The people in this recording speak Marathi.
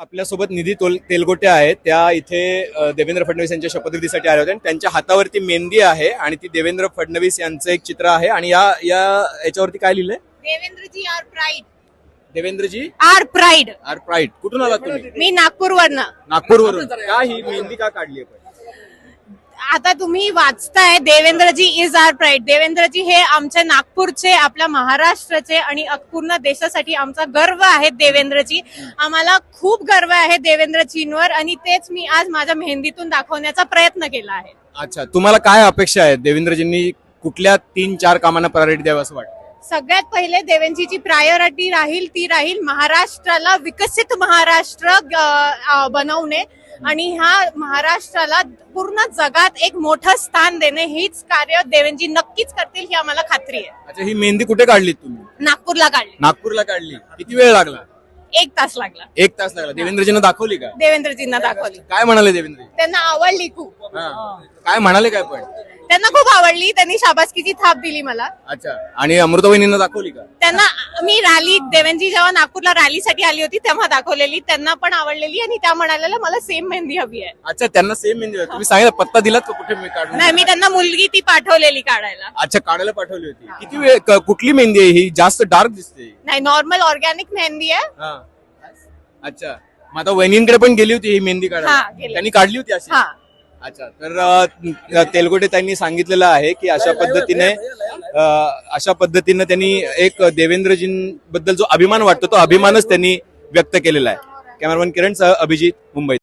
आपल्यासोबत निधी तोल तेलगोटे आहेत. त्या इथे देवेंद्र फडणवीस यांच्या शपथविधीसाठी आल्या होत्या आणि त्यांच्या हातावरती मेहंदी आहे आणि ती देवेंद्र फडणवीस यांचं एक चित्र आहे. आणि या या याच्यावरती काय लिहिलंय? Devendraji our pride. Devendraji? Our pride. Our pride. कुठून आलात तुम्ही? मी नागपूरवरनं. नागपूरवरून. का ही मेहंदी का काढली आहे? आता तुम्ही वाचताय Devendraji is our pride Devendraji हे आमचे नागपूरचे आपल्या महाराष्ट्राचे आणि पूर्ण देशासाठी आमचा गर्व आहे देवेंद्रजी. आम्हाला खूप गर्व आहे देवेंद्रजींवर आणि तेच मी आज माझ्या मेहंदीतून दाखवण्याचा प्रयत्न केला आहे. अच्छा तुम्हाला काय अपेक्षा आहेत? देवेंद्रजींनी कुठल्या तीन चार कामांना प्रायोरिटी द्यावं असं वाटतं? सगळ्यात पहिले देवेंद्रजीची प्रायोरिटी राहील ती राहील महाराष्ट्राला विकसित महाराष्ट्र अ, अ, बनवणे. आणि ह्या महाराष्ट्राला पूर्ण जगात एक मोठं स्थान देणे हेच कार्य देवेंद्रजी नक्कीच करतील ही आम्हाला खात्री आहे. अच्छा ही मेहंदी कुठे काढली तुम्ही? नागपूरला काढली. नागपूरला काढली. किती वेळ लागला? एक तास लागला. एक तास लागला. देवेंद्रजींना दाखवली का? देवेंद्रजींना दाखवली. काय म्हणाले देवेंद्रजी? त्यांना आवडली खूप. हा. काय म्हणाले काय पण? त्यांना खूप आवडली. त्यांनी शाबासकीची थाप दिली मला. अच्छा. आणि अमृतवहिनींना दाखवली का? त्यांना मी रॅली देवेंद्रजी जेव्हा नागपूरला रॅलीसाठी आली होती तेव्हा दाखवलेली. त्यांना पण आवडलेली आणि त्या म्हणालेल्या मला सेम मेहंदी हवी आहे. अच्छा त्यांना सेम मेहंदी आहे. तुम्ही सांगितलं पत्ता दिलात का कुठे मी काढून नाही मी त्यांना मुलगी ती पाठवलेली काढायला. अच्छा काढायला पाठवली होती. किती वेळ क- कुठली मेहंदी आहे ही? जास्त डार्क दिसते. नाही नॉर्मल ऑर्गॅनिक मेहंदी आहे. हा. अच्छा. मग आता वहिनींकडे पण गेली होती ही मेहंदी हा, काढायला गेली. त्यांनी काढली होती अशी? हा. अच्छा तर तेलगोटे त्यांनी सांगितलेलं आहे की अशा पद्धतीने अशा पद्धतीने त्यांनी एक देवेंद्रजींबद्दल जो अभिमान वाटतो तो अभिमानच त्यांनी व्यक्त केलेला आहे. कॅमेरामॅन किरण सह अभिजित मुंबई.